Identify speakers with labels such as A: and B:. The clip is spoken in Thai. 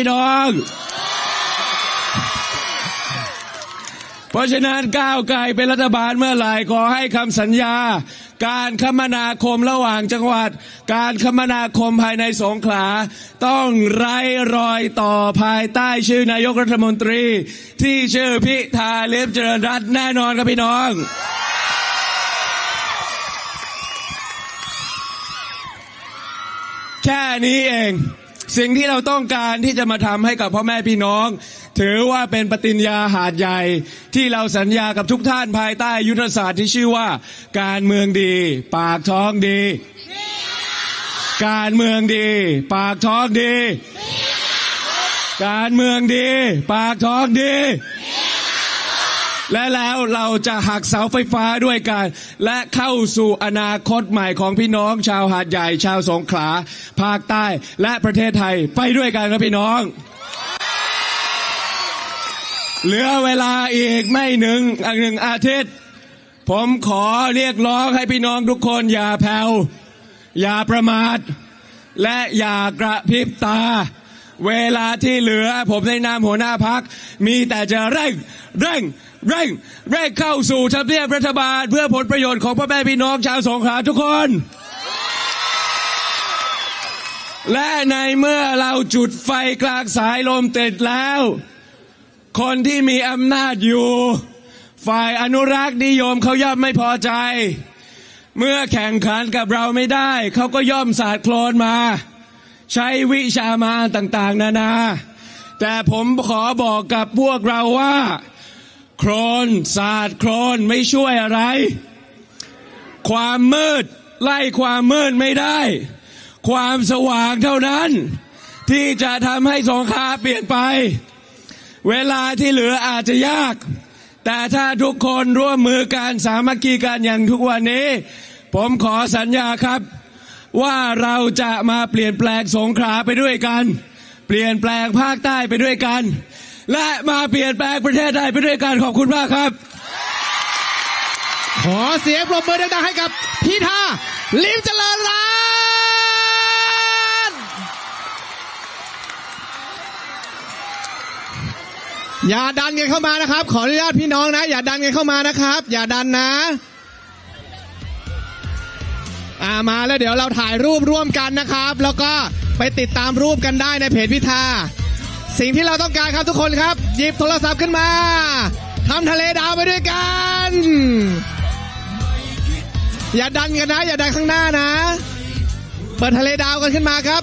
A: พี่น้อง เพราะฉะนั้นก้าวไกลเป็นรัฐบาลเมื่อไหร่ขอให้คำสัญญา การคมนาคมระหว่างจังหวัด การคมนาคมภายในสงขลา ต้องไร้รอยต่อภายใต้ชื่อนายกรัฐมนตรี ที่ชื่อพิธาเลียบเจริญรัตน์แน่นอนครับพี่น้องแค่นี้เอง สิ่งที่เราต้องการที่จะมาทำให้กับพ่อแม่พี่น้อง ถือว่าเป็นปฏิญญาหาดใหญ่ ที่เราสัญญากับทุกท่านภายใต้ยุทธศาสตร์ที่ชื่อว่า การเมืองดี ปากท้องดี การเมืองดี ปากท้องดี การเมืองดี ปากท้องดี และแล้วเราจะหักเสาไฟฟ้าด้วยกัน และเข้าสู่อนาคตใหม่ของพี่น้องชาวหาดใหญ่ชาวสงขลาภาคใต้และประเทศไทยไปด้วยกันครับพี่น้อง เหลือเวลาอีกไม่หนึ่งหนึ่งอาทิตย์ ผมขอเรียกร้องให้พี่น้องทุกคนอย่าแผ่วอย่าประมาท และอย่ากระพริบตา เวลาที่เหลือผมในนามหัวหน้าพัก มีแต่จะเร่งเร่งเร่งเร่งเข้าสู่ทำเนียบรัฐบาล เพื่อผลประโยชน์ของพ่อแม่พี่น้องชาวสงขลาทุกคน และในเมื่อเราจุดไฟกลางสายลมติดแล้ว คนที่มีอำนาจอยู่ ฝ่ายอนุรักษ์นิยมเขาย่อมไม่พอใจ เมื่อแข่งขันกับเราไม่ได้ เขาก็ย่อมสาดโคลนมา ใช้วิชามารต่างๆ นานา แต่ผมขอบอกกับพวกเราว่า โคลนศาสาดโคลนไม่ช่วยอะไร ความมืดไล่ความมืดไม่ได้ ความสว่างเท่านั้น ที่จะทำให้สงขลามเปลี่ยนไป เวลาที่เหลืออาจจะยาก แต่ถ้าทุกคนร่วมมือกันสามัคคีกันอย่างทุกวันนี้ ผมขอสัญญาครับ ว่าเราจะมาเปลี่ยนแปลงสงขลาไปด้วยกัน เปลี่ยนแปลงภาคใต้ไปด้วยกัน และมาเปลี่ยนแปลงประเทศไทยไปด้วยกันขอบคุณมากครับ
B: ขอเสียงปรบมือดังๆให้กับพิธาลิมเจริญรัตน์อย่าดันกันเข้ามานะครับ ขออนุญาตพี่น้องนะ อย่าดันกันเข้ามานะครับ อย่าดันนะ อ่ามาแล้วเดี๋ยวเราถ่ายรูปร่วมกันนะครับ แล้วก็ไปติดตามรูปกันได้ในเพจพิธา สิ่งที่เราต้องการครับทุกคนครับ หยิบโทรศัพท์ขึ้นมาทำทะเลดาวไปด้วยกัน อย่าดันกันนะ อย่าดันข้างหน้านะ เปิดทะเลดาวกันขึ้นมาครับ